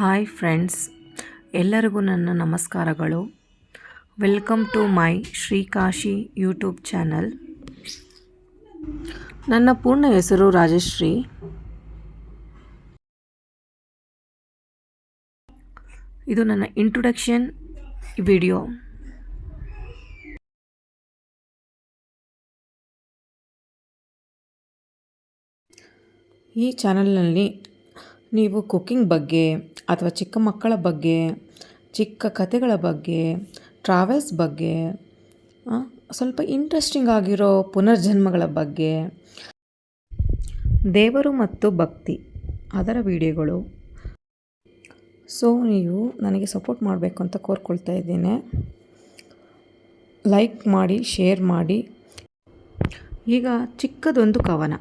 Hi friends, ಎಲ್ಲರಿಗೂ ನನ್ನ ನಮಸ್ಕಾರಗಳು. Welcome to my Shrikashi YouTube channel. ನನ್ನ ಪೂರ್ಣ ಹೆಸರು ರಾಜಶ್ರೀ. ಇದು ನನ್ನ ಇಂಟ್ರೊಡಕ್ಷನ್ ವಿಡಿಯೋ ಈ ಚಾನಲ್ನಲ್ಲಿ ನೀವು ಕುಕ್ಕಿಂಗ್ ಬಗ್ಗೆ ಅಥವಾ ಚಿಕ್ಕ ಮಕ್ಕಳ ಬಗ್ಗೆ, ಚಿಕ್ಕ ಕಥೆಗಳ ಬಗ್ಗೆ ಟ್ರಾವೆಲ್ಸ್ ಬಗ್ಗೆ ಸ್ವಲ್ಪ ಇಂಟ್ರೆಸ್ಟಿಂಗ್ ಆಗಿರೋ ಪುನರ್ಜನ್ಮಗಳ ಬಗ್ಗೆ, ದೇವರು ಮತ್ತು ಭಕ್ತಿ ಅದರ ವಿಡಿಯೋಗಳು. ಸೊ ನೀವು ನನಗೆ ಸಪೋರ್ಟ್ ಮಾಡಬೇಕು ಅಂತ ಕೋರ್ಕೊಳ್ತಾ ಇದ್ದೇನೆ. ಲೈಕ್ ಮಾಡಿ ಶೇರ್ ಮಾಡಿ. ಈಗ ಚಿಕ್ಕದೊಂದು ಕವನ.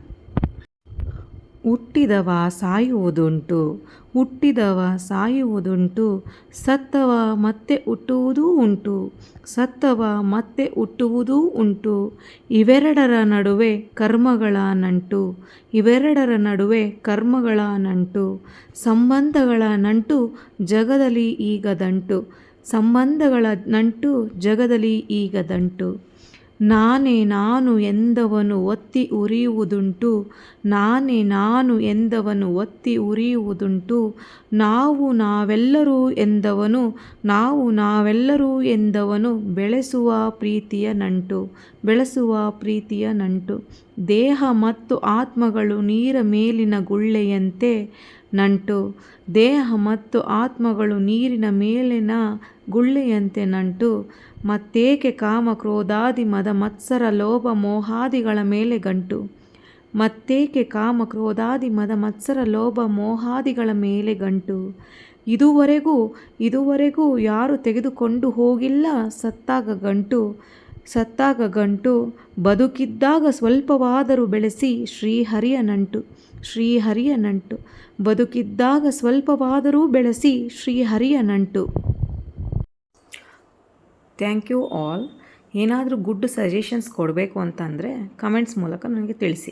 ಹುಟ್ಟಿದವ ಸಾಯುವುದುಂಟು ಹುಟ್ಟಿದವ ಸಾಯುವುದುಂಟು, ಸತ್ತವ ಮತ್ತೆ ಹುಟ್ಟುವುದೂ ಉಂಟು, ಸತ್ತವ ಮತ್ತೆ ಹುಟ್ಟುವುದೂ ಉಂಟು. ಇವೆರಡರ ನಡುವೆ ಕರ್ಮಗಳ ನಂಟು, ಇವೆರಡರ ನಡುವೆ ಕರ್ಮಗಳ ನಂಟು, ಸಂಬಂಧಗಳ ನಂಟು ಜಗದಲ್ಲಿ ಈಗ ದಂಟು, ಸಂಬಂಧಗಳ ನಂಟು ಜಗದಲ್ಲಿ ಈಗ ದಂಟು. ನಾನೇ ನಾನು ಎಂದವನು ಒತ್ತಿ ಉರಿಯುವುದುಂಟು, ನಾನೇ ನಾನು ಎಂದವನು ಒತ್ತಿ ಉರಿಯುವುದುಂಟು, ನಾವು ನಾವೆಲ್ಲರೂ ಎಂದವನು, ನಾವು ನಾವೆಲ್ಲರೂ ಎಂದವನು ಬೆಳೆಸುವ ಪ್ರೀತಿಯ ನಂಟು, ಬೆಳೆಸುವ ಪ್ರೀತಿಯ ನಂಟು. ದೇಹ ಮತ್ತು ಆತ್ಮಗಳು ನೀರ ಮೇಲಿನ ಗುಳ್ಳೆಯಂತೆ ನಂಟು, ದೇಹ ಮತ್ತು ಆತ್ಮಗಳು ನೀರಿನ ಮೇಲಿನ ಗುಳ್ಳೆಯಂತೆ ನಂಟು, ಮತ್ತೇಕೆ ಕಾಮ ಕ್ರೋಧಾದಿ ಮದ ಮತ್ಸರ ಲೋಭ ಮೋಹಾದಿಗಳ ಮೇಲೆ ಗಂಟು. ಮತ್ತೇಕೆ ಕಾಮ ಕ್ರೋಧಾದಿ ಮದ ಮತ್ಸರ ಲೋಭ ಮೋಹಾದಿಗಳ ಮೇಲೆ ಗಂಟು. ಇದುವರೆಗೂ ಇದುವರೆಗೂ ಯಾರು ತೆಗೆದುಕೊಂಡು ಹೋಗಿಲ್ಲ ಸತ್ತಾಗ ಗಂಟು. ಸತ್ತಾಗ ಗಂಟು ಬದುಕಿದ್ದಾಗ ಸ್ವಲ್ಪವಾದರೂ ಬೆಳೆಸಿ ಶ್ರೀಹರಿಯ ನಂಟು ಶ್ರೀಹರಿಯ ನಂಟು ಬದುಕಿದ್ದಾಗ ಸ್ವಲ್ಪವಾದರೂ ಬೆಳೆಸಿ ಶ್ರೀಹರಿಯ ನಂಟು ಥ್ಯಾಂಕ್ ಯು ಆಲ್. ಏನಾದರೂ ಗುಡ್ ಸಜೆಷನ್ಸ್ ಕೊಡಬೇಕು ಅಂತಂದರೆ ಕಮೆಂಟ್ಸ್ ಮೂಲಕ ನನಗೆ ತಿಳಿಸಿ.